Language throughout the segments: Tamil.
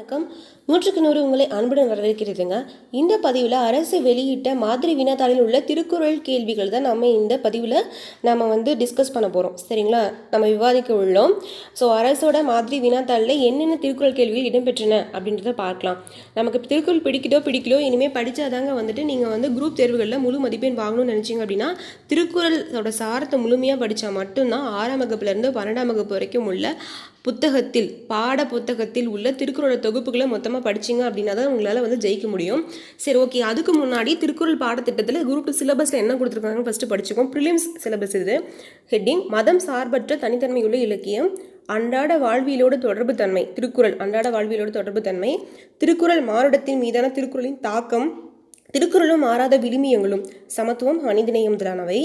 வணக்கம். நூற்றுக்கு நூறு உங்களை அன்புடன் வரவேற்கிறதுங்க. இந்த பதிவில் அரசு வெளியிட்ட மாதிரி வினாத்தாளில் உள்ள திருக்குறள் கேள்விகள் தான் நம்ம இந்த பதிவில் நம்ம வந்து டிஸ்கஸ் பண்ண போகிறோம் சரிங்களா? நம்ம விவாதிக்க உள்ளோம். ஸோ அரசோட மாதிரி வினாத்தாளில் என்னென்ன திருக்குறள் கேள்விகள் இடம்பெற்றன அப்படின்றத பார்க்கலாம். நமக்கு திருக்குறள் பிடிக்குதோ பிடிக்கலோ இனிமேல் படித்தாதாங்க வந்துட்டு நீங்கள் வந்து குரூப் தேர்வுகளில் முழு மதிப்பெண் வாங்கணும்னு நினச்சிங்க அப்படின்னா திருக்குறளோட சாரத்தை முழுமையாக படித்தா மட்டும்தான் ஆறாம் வகுப்புலேருந்து பன்னெண்டாம் வகுப்பு வரைக்கும் உள்ள புத்தகத்தில் பாட புத்தகத்தில் உள்ள திருக்குறளோட தொகுப்புகளை மொத்தமாக படிச்சிங்க அப்படின்னா தான் உங்களால் வந்து ஜெயிக்க முடியும். சரி ஓகே அதுக்கு முன்னாடி திருக்குறள் பாடத்திட்டத்தில் குரூப் சிலபஸில் என்ன கொடுத்துருக்காங்கன்னு ஃபஸ்ட்டு படிச்சுக்கோம். ப்ரிலிம்ஸ் சிலபஸ் இது. ஹெட்டிங் மதம் சார்பற்ற தனித்தன்மையுள்ள இலக்கியம். அன்றாட வாழ்வியலோடு தொடர்பு தன்மை. திருக்குறள் அன்றாட வாழ்வியலோடு தொடர்பு தன்மை. திருக்குறள் மாறுடத்தின் மீதான திருக்குறளின் தாக்கம். திருக்குறளும் ஆறாத விழுமியங்களும் சமத்துவம் மனிதநேயம் முதலானவை.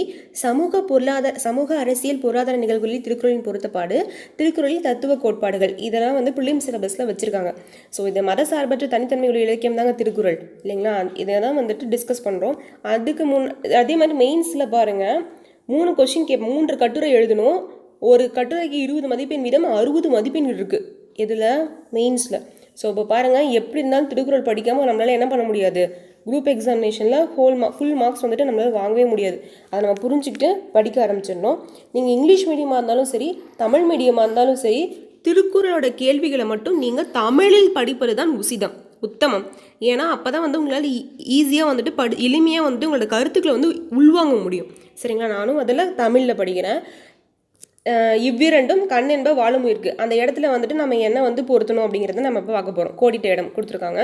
சமூக பொருளாதார சமூக அரசியல் பொருளாதார நிகழ்வுகளில் திருக்குறளின் பொருத்தப்பாடு திருக்குறளின் தத்துவ கோட்பாடுகள். இதெல்லாம் வந்து பிலிம் சிலபஸில் வச்சுருக்காங்க. ஸோ இது மத சார்பற்ற தனித்தன்மை உள்ள இலக்கியம் தாங்க திருக்குறள். இல்லைங்களா? இதை தான் வந்துட்டு டிஸ்கஸ் பண்ணுறோம் அதுக்கு முன் அதே மாதிரி மெயின்ஸில் பாருங்கள் மூணு கொஷின் கே மூன்று கட்டுரை எழுதணும். ஒரு கட்டுரைக்கு இருபது மதிப்பெண் வீதம் அறுபது மதிப்பெண் இருக்குது இதில் மெயின்ஸில் ஸோ இப்போ பாருங்கள் எப்படி இருந்தாலும் திருக்குறள் படிக்காமல் நம்மளால் என்ன பண்ண முடியாது? குரூப் எக்ஸாமினேஷனில் ஹோல் மா ஃபுல் மார்க்ஸ் வந்துட்டு நம்மளால் வாங்கவே முடியாது. அதை நம்ம புரிஞ்சுக்கிட்டு படிக்க ஆரம்பிச்சிடணும். நீங்கள் இங்கிலீஷ் மீடியமாக இருந்தாலும் சரி தமிழ் மீடியமாக இருந்தாலும் சரி திருக்குறளோட கேள்விகளை மட்டும் நீங்கள் தமிழில் படிப்பது தான் உசிதம் உத்தமம். ஏன்னா அப்போ தான் வந்து உங்களால் ஈஸியாக e-, வந்துட்டு படி எளிமையாக வந்துட்டு உங்களோட கருத்துக்களை வந்து உள்வாங்க முடியும். சரிங்களா? நானும் அதில் தமிழில் படிக்கிறேன். இவ்விரண்டும் கண் என்ப வாழும் இருக்குது அந்த இடத்துல வந்துட்டு நம்ம என்ன வந்து பொருத்தணும் அப்படிங்கிறத நம்ம இப்போ பார்க்க போகிறோம் கோடிட்ட இடம் கொடுத்துருக்காங்க.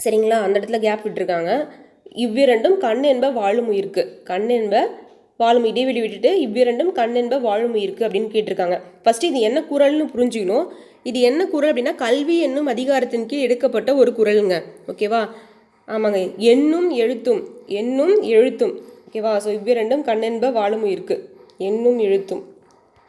சரிங்களா? அந்த இடத்துல கேப் விட்டுருக்காங்க. இவ்விரண்டும் கண் என்ப வாழும் உயிருக்கு. கண் என்ப வாழும் இடைவெளி விட்டுட்டு இவ்விரண்டும் கண் என்ப வாழும் உயிருக்கு அப்படின்னு கேட்டிருக்காங்க. ஃபஸ்ட்டு இது என்ன குரல்னு புரிஞ்சுக்கணும். இது என்ன குரல் அப்படின்னா கல்வி என்னும் அதிகாரத்தின் கீழ் எடுக்கப்பட்ட ஒரு குரலுங்க ஓகேவா ஆமாங்க. எண்ணும் எழுத்தும் எண்ணும் எழுத்தும். ஓகேவா ஸோ இவ்விரண்டும் கண் என்ப வாழும் உயிருக்கு. எண்ணும் எழுத்தும்.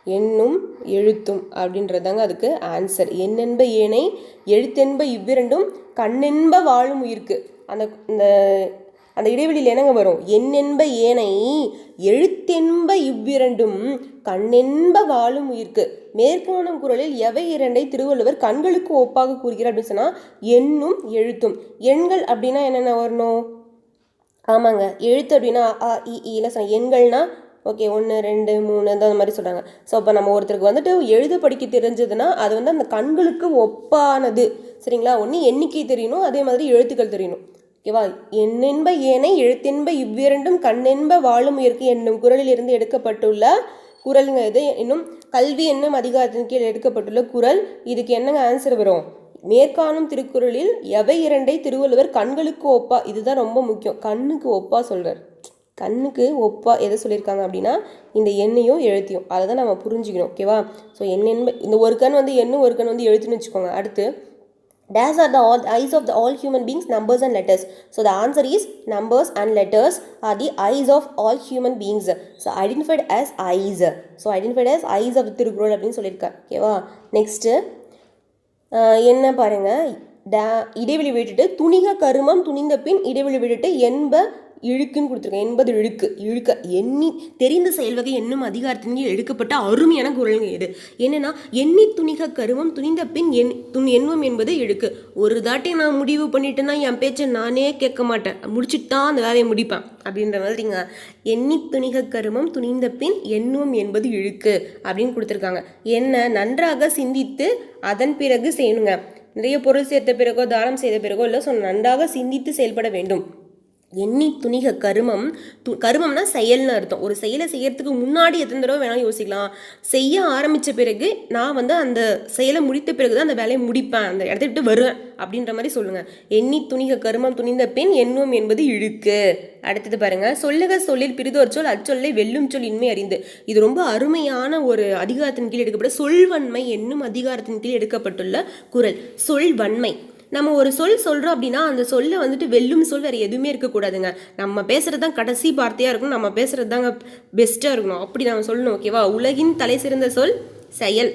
எண்ணும் எழுத்தும் அப்படின்றதாங்க அதுக்கு ஆன்சர் எண்ணென்ப ஏனை எழுத்தென்ப இவ்விரண்டும் கண்ணென்ப வாழும் உயிர்க்கு. அந்த இந்த அந்த இடைவெளியில் என்னங்க வரும்? எண்ணென்ப ஏனை எழுத்தென்ப இவ்விரண்டும் கண்ணென்ப வாழும் உயிர்க்கு. மேற்கோணம் குரலில் எவை இரண்டை திருவள்ளுவர் கண்களுக்கு ஒப்பாக கூறுகிறார் அப்படின்னு சொன்னால் எண்ணும் எழுத்தும். எண்கள் அப்படின்னா என்னென்ன வரணும்? ஆமாங்க. எழுத்து அப்படின்னா அ இ ஈல சொன்ன எண்கள்னா ஓகே ஒன்று ரெண்டு மூணு அந்த மாதிரி சொல்கிறாங்க ஸோ அப்போ நம்ம ஒருத்தருக்கு வந்துட்டு எழுத படிக்க தெரிஞ்சதுன்னா அது வந்து அந்த கண்களுக்கு ஒப்பானது. சரிங்களா? ஒன்று எண்ணிக்கை தெரியணும் அதே மாதிரி எழுத்துக்கள் தெரியணும். ஓகேவா? என்னென்ப ஏனை எழுத்தென்ப இவ்விரண்டும் கண்ணென்ப வாழும் உயர்க்கு என்னும் குரலில் இருந்து எடுக்கப்பட்டுள்ள குரலுங்க இது. இன்னும் கல்வி என்னும் அதிகாரத்தின் கீழ் எடுக்கப்பட்டுள்ள குரல். இதுக்கு என்னங்க ஆன்சர் வரும்? மேற்காணும் திருக்குறளில் எவை இரண்டை திருவள்ளுவர் கண்களுக்கு ஒப்பா இதுதான் ரொம்ப முக்கியம். கண்ணுக்கு ஒப்பா சொல்கிறார் கண்ணுக்கு ஒப்பா எதை சொல்லியிருக்காங்க அப்படின்னா இந்த எண்ணையும் எழுத்தையும். அதை தான் நம்ம புரிஞ்சுக்கணும் ஓகேவா ஸோ என்ன இந்த ஒரு கண் வந்து எண்ணும் ஒரு கண் வந்து எழுத்துன்னு வச்சுக்கோங்க. அடுத்து these are the all eyes of the all human beings numbers and letters so the answer is numbers and letters are the eyes of all human beings so identified as eyes so identified as eyes of Thirukkural அப்படின்னு சொல்லியிருக்கேன் ஓகேவா நெக்ஸ்ட்டு என்ன பாருங்கள் டே இடைவெளி விட்டுட்டு துணிக கருமம் துணிந்த பின் இடைவெளி விட்டுட்டு என்ப இழுக்குன்னு கொடுத்துருக்கேன். என்பது இழுக்கு. இழுக்க. எண்ணி தெரிந்த செயல்வகை என்னும் அதிகாரத்தின் கீழ் எடுக்கப்பட்ட அருமையான குரல்கள் இது. என்னன்னா எண்ணி துணிக கருமம் துணிந்த பின் எண் துணி எண்ணுவம் என்பது இழுக்கு. ஒரு தாட்டி நான் முடிவு பண்ணிட்டேன்னா என் பேச்சை நானே கேட்க மாட்டேன். முடிச்சுட்டு தான் அந்த வேலையை முடிப்பேன். அப்படின்ற மாதிரிங்க. எண்ணி துணிக கருமம் துணிந்த பின் எண்ணுவம் என்பது இழுக்கு அப்படின்னு கொடுத்துருக்காங்க. என்ன? நன்றாக சிந்தித்து அதன் பிறகு செய்யணுங்க. நிறைய பொருள் சேர்த்த பிறகோ தானம் செய்த பிறகோ இல்லை ஸோ நன்றாக சிந்தித்து செயல்பட வேண்டும். எண்ணி துணிக கருமம். து கருமம்னா செயல்னு அர்த்தம். ஒரு செயலை செய்யறதுக்கு முன்னாடி எத்தனை தடவை வேணாலும் யோசிக்கலாம். செய்ய ஆரம்பித்த பிறகு நான் வந்து அந்த செயலை முடித்த பிறகு தான் அந்த வேலையை முடிப்பேன். அந்த இடத்த விட்டு வருவேன் அப்படின்ற மாதிரி சொல்லுங்க. எண்ணி துணிக கருமம் துணிந்த பெண் எண்ணுவம் என்பது இழுக்கு. அடுத்தது பாருங்க. சொல்லுக சொல்லில் பிரிதோர் சொல் அச்சொல்லை வெல்லும் சொல் இன்மை அறிந்து. இது ரொம்ப அருமையான ஒரு அதிகாரத்தின் கீழ் எடுக்கப்பட்ட சொல்வன்மை என்னும் அதிகாரத்தின் கீழ் எடுக்கப்பட்டுள்ள குரல். சொல்வன்மை. நம்ம ஒரு சொல் சொல்கிறோம் அப்படின்னா அந்த சொல்லை வந்துட்டு வெல்லும் சொல் வேறு எதுவுமே இருக்கக்கூடாதுங்க நம்ம பேசுகிறது தான் கடைசி வார்த்தையாக இருக்கணும். நம்ம பேசுகிறது தாங்க பெஸ்ட்டாக இருக்கணும். அப்படி நம்ம சொல்லணும் ஓகேவா உலகின் தலை சிறந்த சொல் செயல்.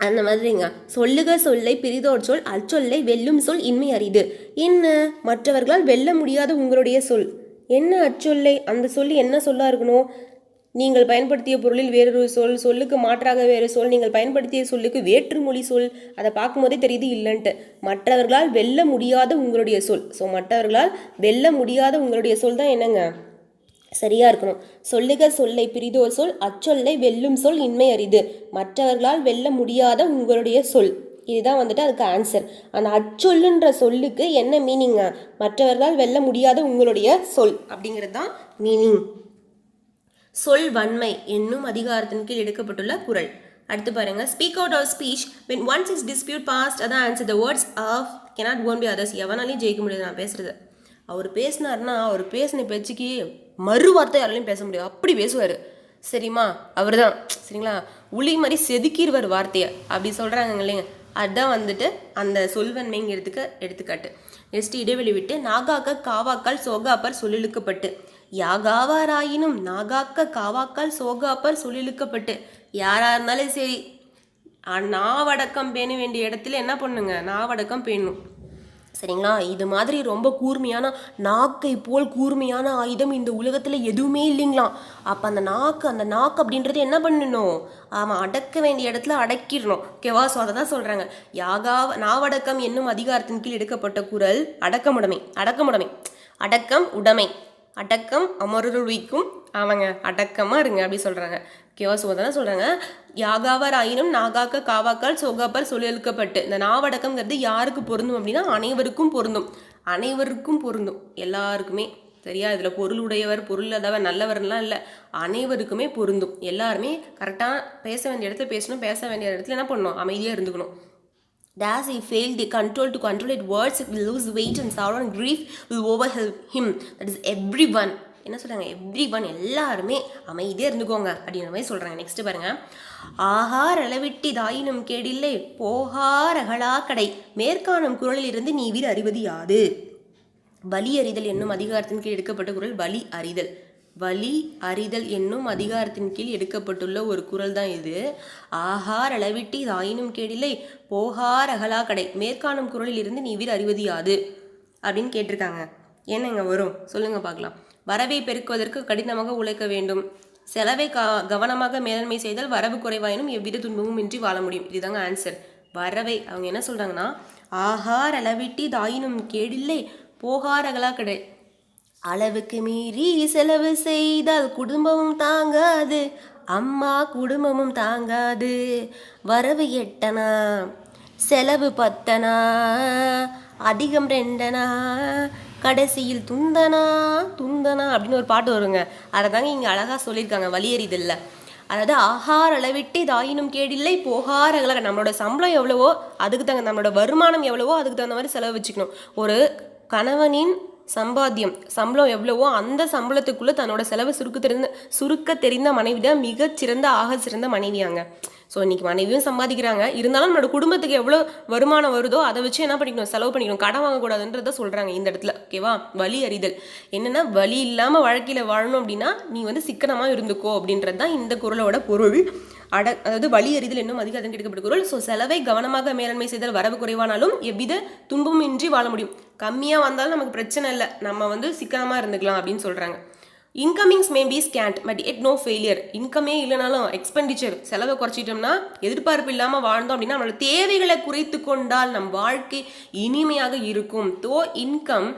அந்த மாதிரிங்க. சொல்லுக சொல்லை பிரிதோர் சொல் அச்சொல்லை வெல்லும் சொல் இன்மை அறிது என்ன? மற்றவர்களால் வெல்ல முடியாத உங்களுடைய சொல். என்ன அச்சொல்லை? அந்த சொல்லி என்ன சொல்லா இருக்கணும்? நீங்கள் பயன்படுத்திய பொருளில் வேறொரு சொல் சொல்லுக்கு மாற்றாக வேறு சொல் நீங்கள் பயன்படுத்திய சொல்லுக்கு வேற்றுமொழி சொல் அதை பார்க்கும்போதே தெரியுது இல்லைன்ட்டு. மற்றவர்களால் வெல்ல முடியாத உங்களுடைய சொல். ஸோ மற்றவர்களால் வெல்ல முடியாத உங்களுடைய சொல் தான் என்னங்க? சரியா இருக்கணும். சொல்லுக சொல்லை பிரிதோர் சொல் அச்சொல்லை வெல்லும் சொல் இன்மை அரிது. மற்றவர்களால் வெல்ல முடியாத உங்களுடைய சொல். இதுதான் வந்துட்டு அதுக்கு ஆன்சர் அந்த அச்சொல்லுன்ற சொல்லுக்கு என்ன மீனிங்க மற்றவர்களால் வெல்ல முடியாத உங்களுடைய சொல் அப்படிங்கிறது தான் மீனிங் சொல் வன்மை என்னும் அதிகாரத்தின் கீழ் எடுக்கப்பட்டுள்ள குரல். அடுத்து பாருங்க. Speak out of speech when one's is dispute past அதான் answer the words of cannot won be others எவனாலையும் ஜெயிக்க முடியாது. நான் பேசுறது. அவர் பேசினார்னா அவர் பேசின பேச்சுக்கு மறு வார்த்தை யாராலையும் பேச முடியாது. அப்படி பேசுவார். சரிம்மா? அவர் தான் சரிங்களா? உளி மாதிரி செதுக்கிடுவார் வார்த்தையை. அப்படி சொல்கிறாங்க இல்லைங்க. அதுதான் வந்துட்டு அந்த சொல்வன்மைங்கிறதுக்கு எடுத்துக்காட்டு. நெக்ஸ்ட் இடைவெளி விட்டு நாகாக்க காவாக்கால் சோகாப்பர் சொல்லிழுக்கப்பட்டு. யாகாவாராயினும் நாகாக்க காவாக்கால் சோகாப்பர் சொல்லிழுக்கப்பட்டு யாரா இருந்தாலும் சரி நாவடக்கம் பேண வேண்டிய இடத்துல என்ன பண்ணுங்க? நாவடக்கம் பேணும் சரிங்களா? இது மாதிரி ரொம்ப கூர்மையான நாக்கை போல் கூர்மையான ஆயுதம் இந்த உலகத்தில் எதுவுமே இல்லைங்களாம் அப்போ அந்த நாக்கு அந்த நாக்கு அப்படின்றது என்ன பண்ணணும்? ஆமாம் அடக்க வேண்டிய இடத்துல அடக்கிடணும். ஓகேவா? ஸோ அதை தான் சொல்கிறாங்க யாகா நாவடக்கம் என்னும் அதிகாரத்தின் கீழ் எடுக்கப்பட்ட குரல் அடக்கமுடைமை அடக்கமுடைமை. அடக்கம் உடைமை. அடக்கம் அமருவிக்கும் அவங்க அடக்கமாக இருங்க அப்படி சொல்கிறாங்க ஓகேவா ஸோ சொல்கிறாங்க யாகாவர் ஆயினும் நாகாக்க காவாக்கால் சோகாப்பர் சொல்லியழுக்கப்பட்டு இந்த நாவடக்கம்ங்கிறது யாருக்கு பொருந்தும் அப்படின்னா அனைவருக்கும் பொருந்தும். அனைவருக்கும் பொருந்தும். எல்லாருக்குமே. சரியா? இதில் பொருள் உடையவர் பொருள் இல்லாதவர் நல்லவர்லாம் இல்லை. அனைவருக்குமே பொருந்தும். எல்லாருமே கரெக்டாக பேச வேண்டிய இடத்துல பேசணும் பேச வேண்டிய இடத்துல என்ன பண்ணணும்? அமைதியாக இருந்துக்கணும். As he failed the control to control it, words will lose weight and sorrow and grief will overwhelm him. That is everyone. என்ன சொல்கிறாங்க எவ்ரி ஒன் எல்லாருமே அமைதியாக இருந்துக்கோங்க அப்படின்ற மாதிரி சொல்கிறாங்க நெக்ஸ்ட் பாருங்கள் ஆகார் அளவிட்டி தாயினும் கேடில்லை. போகார் அகலா கடை மேற்காணும் குரலில் இருந்து நீ வீர் அறிவது யாது? பலி அறிதல் என்னும் அதிகாரத்தின் கீழ் எடுக்கப்பட்ட குரல் வலி அறிதல். வலி அறிதல் என்னும் அதிகாரத்தின் கீழ் எடுக்கப்பட்டுள்ள ஒரு குரல் தான் இது. ஆகார் அளவிட்டி ஆயினும் கேடில்லை. போகார் அகலா கடை. மேற்காணும் குரலில் இருந்து நீவிர் அறிவது யாது அப்படின்னு கேட்டிருக்காங்க. என்னங்க வரும்? சொல்லுங்க பார்க்கலாம். வரவை பெருக்குவதற்கு கடினமாக உழைக்க வேண்டும். செலவை க கவனமாக மேலாண்மை செய்தால் வரவு குறைவாயினும் எவ்வித துன்பமும் இன்றி வாழ முடியும். இதுதாங்க ஆன்சர் வரவை அவங்க என்ன சொல்றாங்கன்னா ஆகார் அளவிட்டி தாயினும் கேடில்லை. போகார் அகலா கடை. அளவுக்கு மீறி செலவு செய்தால் குடும்பமும் தாங்காது. அம்மா குடும்பமும் தாங்காது. வரவு எட்டனா? செலவு பத்தனா? அதிகம் ரெண்டனா? கடைசியில் துந்தனா? துந்தனா? அப்படின்னு ஒரு பாட்டு வருங்க. அதை தாங்க இங்கே அழகாக சொல்லியிருக்காங்க வலியறிதல்ல அதாவது ஆகார் அளவிட்டு தாயினும் கேடில்லை போகார் அகல நம்மளோட சம்பளம் எவ்வளவோ அதுக்கு தகுந்த நம்மளோட வருமானம் எவ்வளவோ அதுக்கு தகுந்த மாதிரி செலவு வச்சுக்கணும். ஒரு கணவனின் சம்பாத்தியம். சம்பளம் எவ்வளவோ அந்த சம்பளத்துக்குள்ள தன்னோட செலவு சுருக்க தெரிந்த சுருக்க தெரிந்த மனைவி தான் மிகச்சிறந்த ஆக சிறந்த மனைவியாங்க. ஸோ இன்றைக்கி மனைவியும் சம்பாதிக்கிறாங்க. இருந்தாலும் நம்மளோட குடும்பத்துக்கு எவ்வளோ வருமானம் வருதோ அதை வச்சு என்ன பண்ணிக்கணும்? செலவு பண்ணிக்கணும். கடன் வாங்கக்கூடாதுன்றத சொல்கிறாங்க இந்த இடத்துல. ஓகேவா வலி அறிதல். என்னென்னா வலி இல்லாமல் வாழ்க்கையில் வாழணும் அப்படின்னா நீ வந்து சிக்கனமாக இருந்துக்கோ அப்படின்றது தான் இந்த குரலோட பொருள். அட அதாவது வழி அறிதல் இன்னும் அதிக அதன் குரல் ஸோ செலவை கவனமாக மேலாண்மை செய்தால் வரவு குறைவானாலும் எவ்வித துன்பமும் இன்றி வாழ முடியும். கம்மியாக வந்தாலும் நமக்கு பிரச்சனை இல்லை. நம்ம வந்து சிக்கனமாக இருந்துக்கலாம் அப்படின்னு சொல்கிறாங்க incomings may be scant but it no failure இன்கமே இல்லைனாலும் எக்ஸ்பெண்டிச்சர் செலவை குறைச்சிட்டோம்னா எதிர்பார்ப்பு இல்லாமல் வாழ்ந்தோம் அப்படின்னா நம்மளோட தேவைகளை குறைத்து கொண்டால் நம் வாழ்க்கை இனிமையாக இருக்கும். Though income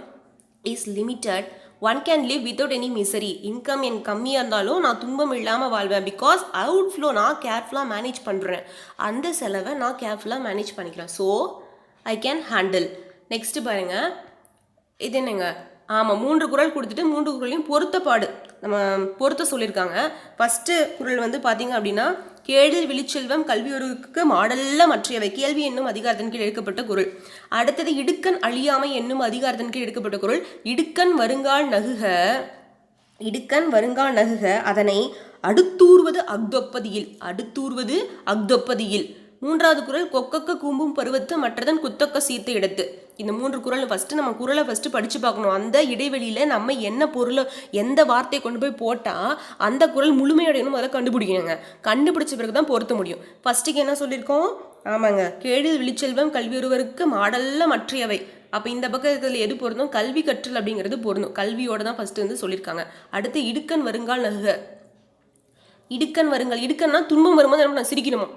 is limited one can live without any misery income என் கம்மியாக இருந்தாலும் நான் துன்பம் இல்லாமல் வாழ்வேன். பிகாஸ் அவுட் ஃப்ளோ நான் கேர்ஃபுல்லாக மேனேஜ் பண்ணுறேன் அந்த செலவை நான் கேர்ஃபுல்லாக மேனேஜ் பண்ணிக்கிறேன். So I can handle next பாருங்கள் இது என்னங்க? ஆமாம் மூன்று குரல் கொடுத்துட்டு மூன்று குரலையும் பொருத்தப்பாடு. நம்ம பொறுத்த சொல்லியிருக்காங்க. ஃபஸ்ட்டு குரல் வந்து பார்த்தீங்க அப்படின்னா கேடில் விழிச்செல்வம் கல்வியொருவுக்கு மாடல்ல மற்றையவை. கேள்வி என்னும் அதிகாரத்தின் கீழ் எடுக்கப்பட்ட குரல். அடுத்தது இடுக்கண் அழியாமை என்னும் அதிகாரத்தின் கீழ் எடுக்கப்பட்ட குரல். இடுக்கன் வருங்கால் நகுக இடுக்கன் வருங்கால் நகுக அதனை அடுத்தூர்வது அக்தொப்பதியில் அடுத்தூர்வது அக்தொப்பதியில் மூன்றாவது குரல் கொக்கக்க கூம்பும் பருவத்து மற்றதன் குத்தக்க சீர்த்த இடத்து இந்த மூன்று குரல் ஃபஸ்ட்டு நம்ம குரலை ஃபஸ்ட்டு படித்து பார்க்கணும். அந்த இடைவெளியில் நம்ம என்ன பொருளை எந்த வார்த்தையை கொண்டு போய் போட்டால் அந்த குரல் முழுமையடையணும் அதை கண்டுபிடிக்கணுங்க. கண்டுபிடிச்ச பிறகு தான் பொருத்த முடியும். ஃபஸ்ட்டுக்கு என்ன சொல்லியிருக்கோம்? ஆமாங்க. கேடில் விழிச்செல்வம் கல்வியொருவருக்கு மாடல்ல மற்றையவை. அப்போ இந்த பக்கம் இருக்கிறதுல எது பொருந்தும்? கல்வி கற்றல் அப்படிங்கிறது பொருந்தும். கல்வியோட தான் ஃபஸ்ட்டு வந்து சொல்லியிருக்காங்க. அடுத்து இடுக்கன் வருங்கால் நகுக. இடுக்கன் வருங்கள் இடுக்கன்னா துன்பம் வரும்போது நம்ம பண்ண சிரிக்கணுமா?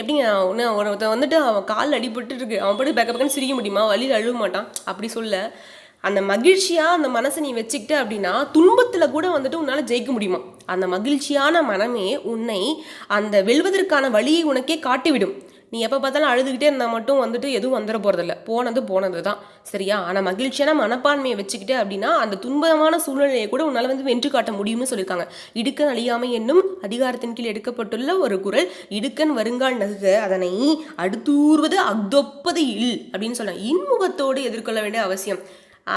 எப்படிங்க ஒன்று ஒருத்தன் வந்துட்டு அவன் கால் அடிபட்டு இருக்கு அவன் பாட்டு பக்க பக்கம் சிரிக்க முடியுமா? வழியில் அழுவ மாட்டான். அப்படி சொல்ல அந்த மகிழ்ச்சியாக அந்த மனசை நீ வச்சுக்கிட்ட அப்படின்னா துன்பத்தில் கூட வந்துட்டு உன்னால் ஜெயிக்க முடியுமா அந்த மகிழ்ச்சியான மனமே உன்னை அந்த வெல்வதற்கான வழியை உனக்கே காட்டிவிடும். நீ எப்போ பார்த்தாலும் அழுதுகிட்டே இருந்தால் மட்டும் வந்துட்டு எதுவும் வந்துட போகிறதில்ல போனது போனது தான் சரியா? ஆனால் மகிழ்ச்சியான மனப்பான்மையை வச்சுக்கிட்டு அப்படின்னா அந்த துன்பமான சூழ்நிலையை கூட உன்னால் வந்து வென்று காட்ட முடியும்னு சொல்லியிருக்காங்க. இடுக்கன் அழியாமை என்னும் அதிகாரத்தின் கீழ் எடுக்கப்பட்டுள்ள ஒரு குரல் இடுக்கன் வருங்கால் நகுக அதனை அடுத்தூர்வது அக்தொப்பது இல் அப்படின்னு சொன்னேன் இன்முகத்தோடு எதிர்கொள்ள வேண்டிய அவசியம்.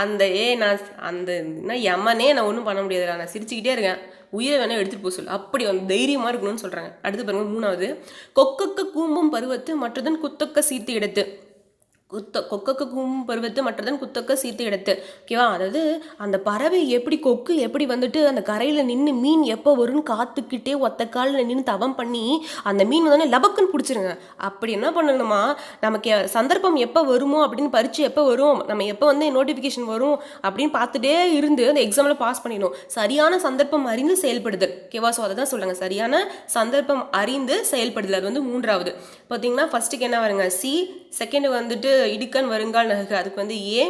அந்த ஏ நான் அந்த என்ன யமனே நான் ஒன்றும் பண்ண முடியாதுடா. நான் சிரிச்சுக்கிட்டே இருக்கேன். உயிரை வேணால் எடுத்துகிட்டு போக சொல்லு. அப்படி வந்து தைரியமாக இருக்கணும்னு சொல்கிறாங்க அடுத்து பாருங்கள் மூணாவது கொக்கக்க கூம்பும் பருவத்து மற்றதன் குத்தக்க சீர்த்து எடுத்து. குத்த கொக்கக்கு கூம்பும் பருவத்து மற்றதன் குத்தக்க சீர்த்து எடுத்து. ஓகேவா? அதாவது அந்த பறவை எப்படி கொக்கு எப்படி வந்துட்டு அந்த கரையில் நின்று மீன் எப்போ வரும்னு காத்துக்கிட்டே ஒத்த காலில் நின்று தவம் பண்ணி அந்த மீன் வந்தோடனே லபக்குன்னு பிடிச்சிருங்க. அப்படி என்ன பண்ணணுமா? நமக்கு சந்தர்ப்பம் எப்போ வருமோ அப்படின்னு பரிச்சு எப்போ வரும்? நம்ம எப்போ வந்து நோட்டிஃபிகேஷன் வரும்? அப்படின்னு பார்த்துட்டே இருந்து அந்த எக்ஸாமில் பாஸ் பண்ணிடணும். சரியான சந்தர்ப்பம் அறிந்து செயல்படுதல் ஓகேவா? ஸோ அதை தான் சொல்லுங்க. சரியான சந்தர்ப்பம் அறிந்து செயல்படுதல் அது வந்து மூன்றாவது. பார்த்தீங்கன்னா ஃபர்ஸ்ட்டுக்கு என்ன வருங்க? சி செகண்ட் வந்துட்டு இடுக்கன் வருங்கால் நகை அதுக்கு வந்து ஏ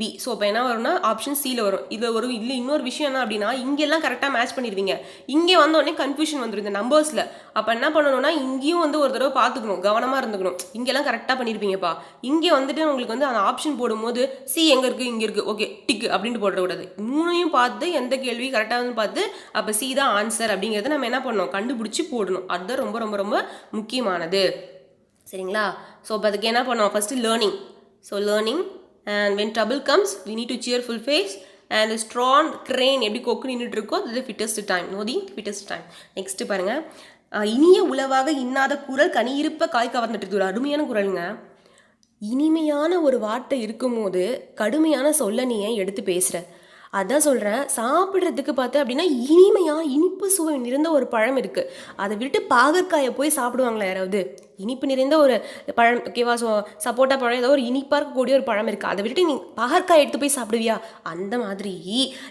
பி ஸோ இப்போ என்ன வரும்னா ஆப்ஷன் சியில் வரும். இதில் ஒரு இல்லை இன்னொரு விஷயம் என்ன அப்படின்னா இங்கெல்லாம் கரெக்டாக மேட்ச் பண்ணிடுவீங்க. இங்கே வந்தோடனே கன்ஃபியூஷன் வந்துடும் இந்த நம்பர்ஸில் அப்போ என்ன பண்ணணும்னா இங்கேயும் வந்து ஒரு தடவை பார்த்துக்கணும். கவனமாக இருந்துக்கணும். இங்கெல்லாம் கரெக்டாக பண்ணியிருப்பீங்கப்பா இங்கே வந்துட்டு உங்களுக்கு வந்து அந்த ஆப்ஷன் போடும்போது சி எங்கே இருக்குது இங்கே இருக்குது ஓகே டிக்கு அப்படின்ட்டு போடக்கூடாது மூணையும் பார்த்து எந்த கேள்வி கரெக்டாக பார்த்து அப்போ சி தான் ஆன்சர் அப்படிங்கிறத நம்ம என்ன பண்ணணும்? கண்டுபிடிச்சி போடணும். அதுதான் ரொம்ப ரொம்ப ரொம்ப முக்கியமானது. சரிங்களா? ஸோ அப்போ அதுக்கு என்ன பண்ணுவோம்? First learning so learning and when trouble comes we need to cheerful face and strong crane எப்படி கொக்கு நின்றுட்டு இருக்கோ அது fittest time know the fittest time next பாருங்கள் இனிய உளவாக இன்னாத குரல் கனியிருப்ப காய் கவர்ந்துட்டு இருக்கு. ஒரு அருமையான குரலுங்க. இனிமையான ஒரு வார்த்தை இருக்கும்போது கடுமையான சொல்ல நீ ஏன் எடுத்து பேசுகிற அதான் சொல்கிறேன் சாப்பிட்றதுக்கு பார்த்து அப்படின்னா இனிமையாக இனிப்பு சுவை நிறைந்த ஒரு பழம் இருக்குது அதை விட்டு பாகற்காயை போய் சாப்பிடுவாங்களா யாராவது? இனிப்பு நிறைந்த ஒரு பழம் ஓகேவா? ஸோ சப்போட்டா பழம் ஏதோ ஒரு இனிப்பாக இருக்கக்கூடிய ஒரு பழம் இருக்குது அதை விட்டுட்டு நீ பாகற்காய் எடுத்து போய் சாப்பிடுவியா? அந்த மாதிரி.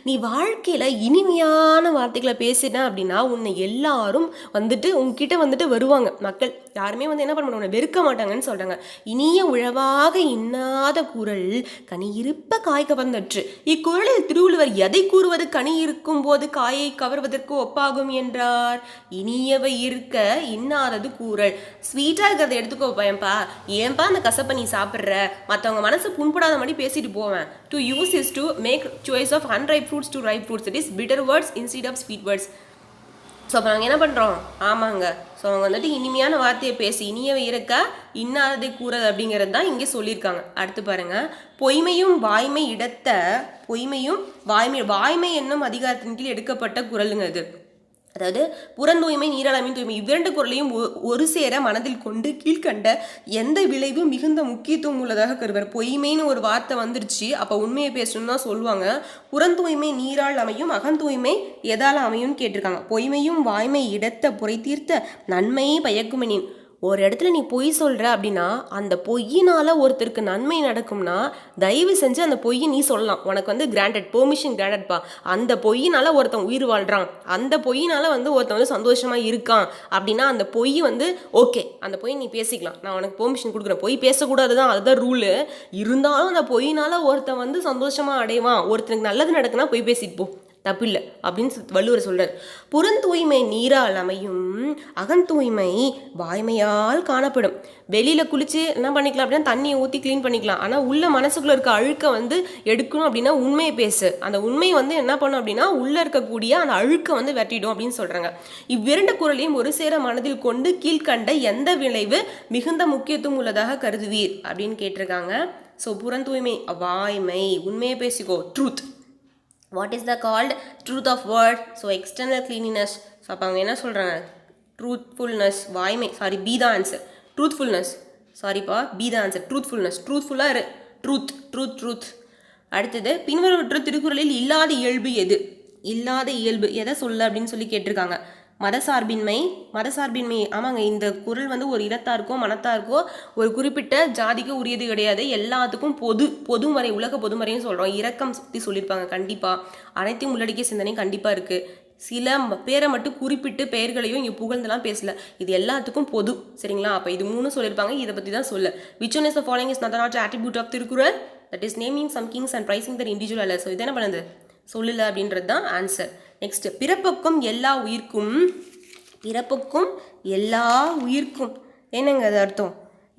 நீ வாழ்க்கையில் இனிமையான வார்த்தைகளை பேசின அப்படின்னா உன்னை எல்லாரும் வந்துட்டு உன்கிட்ட வந்துட்டு வருவாங்க. மக்கள் யாருமே வந்து என்ன பண்ண மாட்டாங்க உன்னை வெறுக்க மாட்டாங்கன்னு சொல்கிறாங்க இனிய உழவாக இன்னாத குரல் கனி இருப்ப காய் கவர்ந்தற்று. இக்குரலில் திருவள்ளுவர் எதை கூறுவது? கனி இருக்கும் போது காயை கவர்வதற்கு ஒப்பாகும் என்றார். இனியவை இருக்க இன்னாதது கூறல். ஸ்வீட்டாக இருக்கிறத எடுத்துக்கோ பயன்பா. ஏன்பா அந்த கசப்பை நீ சாப்பிட்ற? மற்றவங்க மனசு புண்படாத மாதிரி பேசிட்டு போவேன். To use is to make choice of unripe fruits to ripe fruits it is bitter words instead of sweet words so அப்போ நாங்கள் என்ன பண்ணுறோம் ஆமாங்க. ஸோ அவங்க வந்துட்டு இனிமையான வார்த்தையை பேசி இனியவை இருக்க இன்னாததை கூறது அப்படிங்கிறது தான் இங்கே சொல்லியிருக்காங்க. அடுத்து பாருங்கள் பொய்மையும் வாய்மை இடத்த பொய்மையும் வாய்மை வாய்மை என்னும் அதிகாரத்தின் கீழ் எடுக்கப்பட்ட குரலுங்க இது. அதாவது புறந்தூய்மை நீராளமின் தூய்மை இவ்விரண்டு குரலையும் ஒரு சேர மனதில் கொண்டு கீழ்கண்ட எந்த விளைவு மிகுந்த முக்கியத்துவம் உள்ளதாக கருவர் பொய்மைன்னு ஒரு வார்த்தை வந்துருச்சு. அப்போ உண்மையை பேசணும்னு தான் சொல்லுவாங்க. புறந்தூய்மை நீரால் அமையும் அகந்தூய்மை எதால் அமையும்னு கேட்டிருக்காங்க. பொய்மையும் வாய்மை இடத்த புரை தீர்த்த நன்மையை பயக்குமெனின் ஒரு இடத்துல நீ பொய் சொல்கிற அப்படின்னா அந்த பொய்யினால் ஒருத்தருக்கு நன்மை நடக்கும்னா தயவு செஞ்சு அந்த பொய்யை நீ சொல்லலாம். உனக்கு வந்து கிராண்டட் பெர்மிஷன் கிராண்டட்பா அந்த பொய்யினால் ஒருத்தன் உயிர் வாழ்கிறான் அந்த பொய்யினால் வந்து ஒருத்தன் வந்து சந்தோஷமாக இருக்கான் அப்படின்னா அந்த பொய் வந்து ஓகே அந்த பொய் நீ பேசிக்கலாம். நான் உனக்கு பெர்மிஷன் கொடுக்குறேன். பொய் பேசக்கூடாது தான் அதுதான் ரூலு இருந்தாலும் அந்த பொய்யினால் ஒருத்தன் வந்து சந்தோஷமாக அடைவான். ஒருத்தனுக்கு நல்லது நடக்குன்னா பொய் பேசிட்டு போ. தப்பில்லை அப்படின்னு சொல் வள்ளுவர் சொல்கிறார் புறந்தூய்மை நீரால் அமையும் அகந்தூய்மை வாய்மையால் காணப்படும். வெளியில் குளிச்சு என்ன பண்ணிக்கலாம் அப்படின்னா தண்ணியை ஊற்றி க்ளீன் பண்ணிக்கலாம். ஆனால் உள்ள மனசுக்குள்ளே இருக்க அழுக்கை வந்து எடுக்கணும் அப்படின்னா உண்மையை பேசு. அந்த உண்மையை வந்து என்ன பண்ணும் அப்படின்னா உள்ளே இருக்கக்கூடிய அந்த அழுக்கை வந்து வெட்டிடும் அப்படின்னு சொல்கிறாங்க இவ்விரண்டு குரலையும் ஒரு சேர மனதில் கொண்டு கீழ்கண்ட எந்த விளைவு மிகுந்த முக்கியத்துவம் உள்ளதாக கருதுவீர்? அப்படின்னு கேட்டிருக்காங்க. ஸோ புறந்தூய்மை வாய்மை உண்மையை பேசிக்கோ truth what is the called truth of word so external cleanliness so அப்போ அவங்க என்ன சொல்கிறாங்க ட்ரூத்ஃபுல்னஸ் வாய்மை. Sorry B the answer truthfulness சாரிப்பா பி. த ஆன்சர் ட்ரூத்ஃபுல்னஸ் ட்ரூத்ஃபுல்லாக இரு. ட்ரூத் ட்ரூத் ட்ரூத் அடுத்தது பின்வருவற்ற திருக்குறளில் இல்லாத இயல்பு எது? இல்லாத இயல்பு. எதை சொல்ல அப்படின்னு சொல்லி கேட்டிருக்காங்க. மதசார்பின்மை மதசார்பின்மை ஆமாங்க இந்த குரல் வந்து ஒரு இனத்தாருக்கோ மனத்தாருக்கோ ஒரு குறிப்பிட்ட ஜாதிக்கு உரியது கிடையாது. எல்லாத்துக்கும் பொது பொதுமறை உலக பொதுமறைன்னு சொல்கிறோம் இரக்கம் சுற்றி சொல்லியிருப்பாங்க கண்டிப்பாக அனைத்தையும் உள்ளடக்கிய சிந்தனை கண்டிப்பாக இருக்குது சில பேரை மட்டும் குறிப்பிட்டு பெயர்களையும் இங்கே புகழ்ந்தெல்லாம் பேசல. இது எல்லாத்துக்கும் பொது சரிங்களா? அப்போ இது மூணு சொல்லியிருப்பாங்க. இதை பற்றி தான் சொல்ல. Which one is the following is not attribute of Thirukkural? That is naming some kings and praising their individual அல்ல ஸோ இது என்ன பண்ணுது? சொல்லல அப்படின்றது தான் ஆன்சர் நெக்ஸ்ட் பிறப்புக்கும் எல்லா உயிர்க்கும் பிறப்புக்கும் எல்லா உயிர்க்கும். என்னங்க அது அர்த்தம்?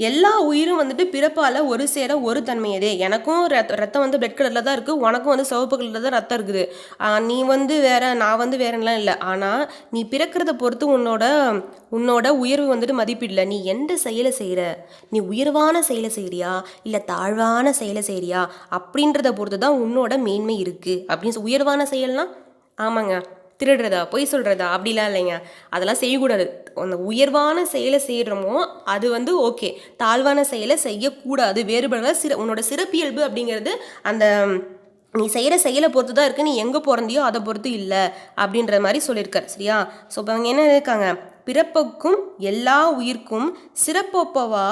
எல்லா உயிரும் வந்துட்டு பிறப்பால் ஒரு சேர ஒரு தன்மையதே. எனக்கும் ரத்த ரத்தம் வந்து பிளட் கலரில் தான் இருக்குது உனக்கும் வந்து சிவப்பு கலரில் தான் ரத்தம் இருக்குது. நீ வந்து வேற நான் வந்து வேறலாம் இல்லை. ஆனால் நீ பிறக்கிறத பொறுத்து உன்னோட உன்னோட உயர்வு வந்துட்டு மதிப்பிடல. நீ எந்த செயலை செய்கிற நீ உயர்வான செயலை செய்கிறியா இல்லை தாழ்வான செயலை செய்கிறியா அப்படின்றத பொறுத்து தான் உன்னோட மேன்மை இருக்குது அப்படின்னு உயர்வான செயல்னால் ஆமாங்க. திருடுறதா பொய் சொல்கிறதா அப்படிலாம் இல்லைங்க. அதெல்லாம் செய்யக்கூடாது. அந்த உயர்வான செயலை செய்கிறோமோ அது வந்து ஓகே. தாழ்வான செயலை செய்யக்கூடாது. வேறுபடுற சிற உன்னோட சிறப்பியல்பு அப்படிங்கிறது அந்த நீ செய்கிற செயலை பொறுத்து தான் இருக்குது நீ எங்கே பிறந்தியோ அதை பொறுத்து இல்லை அப்படின்ற மாதிரி சொல்லியிருக்கார். சரியா? ஸோ இப்போ அவங்க என்ன இருக்காங்க? பிறப்புக்கும் எல்லா உயிர்க்கும் சிறப்பொப்பவா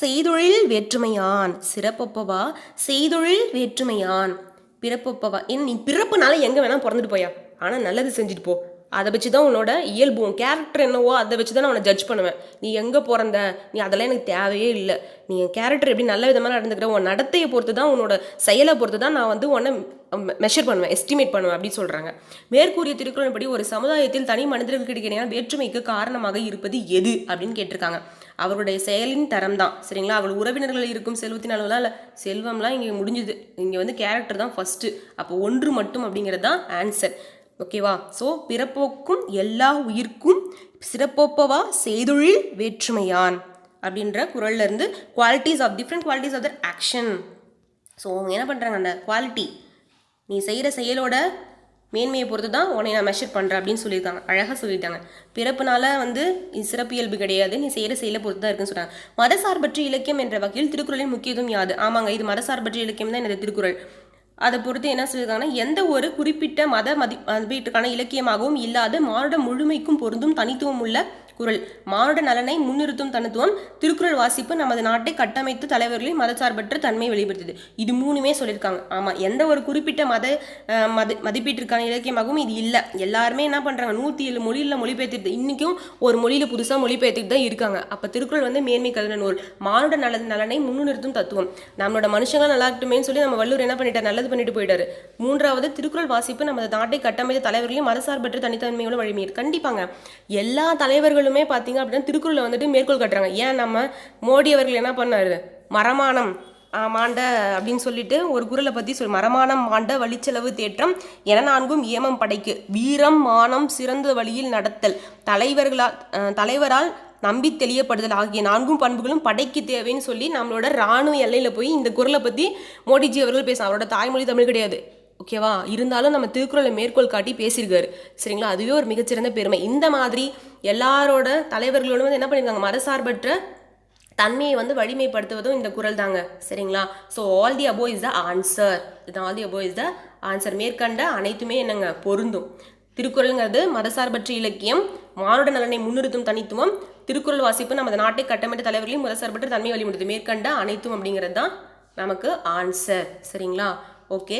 செய்தொழில் வேற்றுமையான். சிறப்பொப்பவா செய்தொழில் வேற்றுமையான். பிறப்பொப்பவா. ஏன் நீ பிறப்புனால எங்கே வேணால் பிறந்துட்டு போயா? ஆனால் நல்லது செஞ்சுட்டு போ. அதை வச்சு தான் உன்னோட இயல்பு உன் கேரக்டர் என்னவோ அதை வச்சு தான் நான் உன்னை ஜட்ஜ் பண்ணுவேன். நீ எங்கே பிறந்த? நீ அதெல்லாம் எனக்கு தேவையே இல்லை. நீ என் கேரக்டர் எப்படி நல்ல விதமாக நடந்துக்கிற? உன் நடத்தையை பொறுத்து தான் உன்னோட செயலை பொறுத்து தான் நான் வந்து உன்னை மெஷர் பண்ணுவேன் எஸ்டிமேட் பண்ணுவேன் அப்படின்னு சொல்கிறாங்க மேற்கூறிய திருக்குறள்படி ஒரு சமுதாயத்தில் தனி மனிதர்களுக்கு இடையிலான வேற்றுமைக்கு காரணமாக இருப்பது எது அப்படின்னு கேட்டிருக்காங்க. அவருடைய செயலின் தரம் தான் சரிங்களா? அவள் உறவினர்கள் இருக்கும் செல்வத்தின் அளவுலாம் இல்லை செல்வம்லாம் இங்கே முடிஞ்சுது. இங்கே வந்து கேரக்டர் தான் ஃபஸ்ட்டு அப்போ ஒன்று மட்டும் அப்படிங்கிறது தான் ஆன்சர் ஓகேவா ஸோ பிறப்போக்கும் எல்லா உயிர்க்கும் சிறப்போப்பவா செய்தொழில் வேற்றுமையான் அப்படின்ற குரல்ல இருந்து qualities of different qualities of their action so அவங்க என்ன பண்ணுறாங்க அந்த குவாலிட்டி நீ செய்கிற செயலோட மேன்மையை பொறுத்து தான் உன்னை நான் மெஷர் பண்ணுறேன் அப்படின்னு சொல்லியிருக்காங்க. அழகாக சொல்லிட்டாங்க. பிறப்புனால வந்து சிறப்பு சிறப்பியல்பு கிடையாது. நீ செய்கிற செயலை பொறுத்து தான் இருக்குன்னு சொல்கிறாங்க மதசார்பற்ற இலக்கியம் என்ற வகையில் திருக்குறளின் முக்கியத்துவம் யாது? ஆமாங்க இது மதசார்பற்ற இலக்கியம் தான் எனது திருக்குறள். அதை பொறுத்து என்ன சொல்லியிருக்காங்கன்னா எந்த ஒரு குறிப்பிட்ட மத மதி மதிப்பீட்டுக்கான இலக்கியமாகவும் இல்லாத மானுட முழுமைக்கும் பொருந்தும் தனித்துவம் உள்ள குரல். மானுட நலனை முன்னிறுத்தும் தனித்துவம் திருக்குறள் வாசிப்பு நமது நாட்டை கட்டமைத்து தலைவர்களின் மதச்சார்பற்ற தன்மை வெளிப்படுத்துது. இது மூணுமே சொல்லியிருக்காங்க. ஆமாம் எந்த ஒரு குறிப்பிட்ட மத மத மதிப்பீட்டிற்கான இலக்கியமாகவும் இது இல்லை. எல்லாருமே என்ன பண்ணுறாங்க நூற்றி ஏழு மொழியில் மொழிபெயர்த்துட்டு இன்றைக்கும் ஒரு மொழியில் புதுசாக மொழிபெயர்த்துட்டு தான் இருக்காங்க. அப்போ திருக்குறள் வந்து மேன்மை கருத நூல். மானுட நல நலனை முன்னிறுத்தும் தத்துவம். நம்மளோட மனுஷங்க நல்லா இருக்கட்டுமேன்னு சொல்லி நம்ம வள்ளுவர் என்ன பண்ணிட்டார்? நல்லது பண்ணிட்டு போயிட்டாரு. மூன்றாவது திருக்குறள் வாசிப்பு நமது நாட்டை கட்டமைத்த தலைவர்களையும் மதசார்பற்ற தனித்தன்மையோட வழிமையர் கண்டிப்பாங்க. எல்லா தலைவர்களுமே பார்த்தீங்க அப்படின்னா திருக்குறளை வந்துட்டு மேற்கோள் கட்டுறாங்க. ஏன் நம்ம மோடி அவர்கள் என்ன பண்ணாரு? மரமானம் மாண்ட அப்படின்னு சொல்லிட்டு ஒரு குறளை பற்றி சொல் மரமானம் மாண்ட வழிச்செலவு தேற்றம் என நான்கும் ஏமம் படைக்கு. வீரம் மானம் சிறந்த வழியில் நடத்தல். தலைவர்களால் தலைவரால் நம்பி தெளியப்படுதல் ஆகிய நான்கும் பண்புகளும் படைக்கு தேவைன்னு சொல்லி நம்மளோட ராணுவ எல்லையில் போய் இந்த குறளை பற்றி மோடிஜி அவர்கள் பேச அவரோட தாய்மொழி தமிழ் கிடையாது. ஓகேவா இருந்தாலும் நம்ம திருக்குறளை மேற்கோள் காட்டி பேசியிருக்காரு. சரிங்களா? அதுவே ஒரு மிகச்சிறந்த பெருமை. இந்த மாதிரி எல்லாரோட தலைவர்களோடும் வந்து என்ன பண்ணியிருக்காங்க மரசார்பற்ற தன்மையை வந்து வலிமைப்படுத்துவதும் இந்த குரல் தாங்க. சரிங்களா? So all the above is the answer இது all the above is the answer மேற்கண்ட அனைத்துமே என்னங்க? பொருந்தும். திருக்குறளுங்கிறது மதசார்பற்ற இலக்கியம் மானுட நலனை முன்னிறுத்தும் தனித்துவம் திருக்குறள் வாசிப்பு நமது நாட்டை கட்டமைத்த தலைவர்களையும் மதசார்பற்ற தன்மை வழிமுடுது மேற்கண்ட அனைத்தும் அப்படிங்கிறது தான் நமக்கு ஆன்சர் சரிங்களா? Okay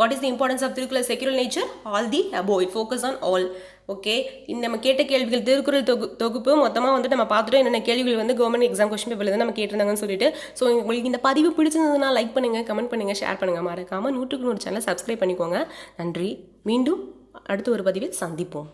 what is the importance of Thirukkural secular nature all the above it focus on all okay இந்த நம்ம கேட்ட கேள்விகள் திருக்குறள் தொகு தொகுப்பு மொத்தமாக வந்து நம்ம பார்த்துட்டு என்னென்ன கேள்விகள் வந்து கவர்மெண்ட் எக்ஸாம் கொஸ்டின் பேப்பர் தான் நம்ம கேட்டிருந்தாங்கன்னு சொல்லிட்டு. ஸோ உங்களுக்கு இந்த பதிவு பிடிச்சிருந்ததுன்னா லைக் பண்ணுங்கள் கமெண்ட் பண்ணுங்கள் ஷேர் பண்ணுங்கள் மறக்காமல் நூற்றுக்கு நூறு சேனல் சப்ஸ்கிரைப் பண்ணிக்கோங்க. நன்றி. மீண்டும் அடுத்த ஒரு பதிவில் சந்திப்போம்.